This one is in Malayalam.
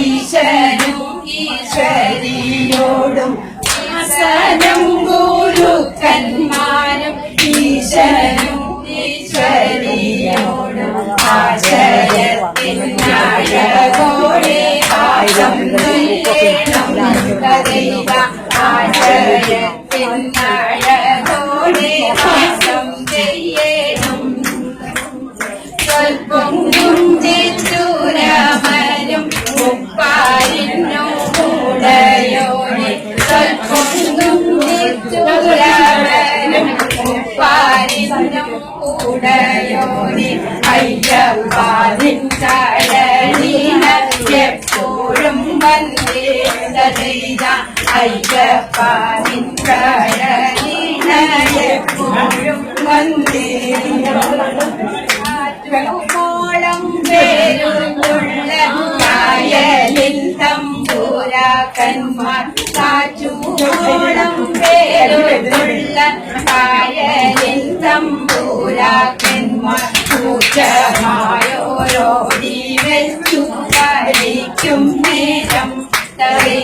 ഈശനും ഈശ്വരിയോടും ഈശനും ഗുരുക്കന്മാരും ഈശ്വരും ഈശ്വരിയോടും ആശയത്തിനാഴകോടെ ആശം തുല്യണം കഥയില ആശയത്തിനാഴകോടെ ആശം ചെയ്യണം സ്വൽപ്പം മുപ്പാരിനും കൂടയോനെ അയ്യപ്പാതിൻ ചടനീന എപ്പോഴും വന്നേണ്ട അയ്യപ്പാതിൻ ചടനീന എപ്പോഴും വന്നേടോളം പേരുള്ള കായലിൽ കാക്കന്മാർ കാറ്റുമൂടം പേരുള്ള കായലിൽ തമ്പൂരാക്കന്മാർ പൂച്ചമായോരോ ജീവച്ചു കളിക്കും നേരം തറി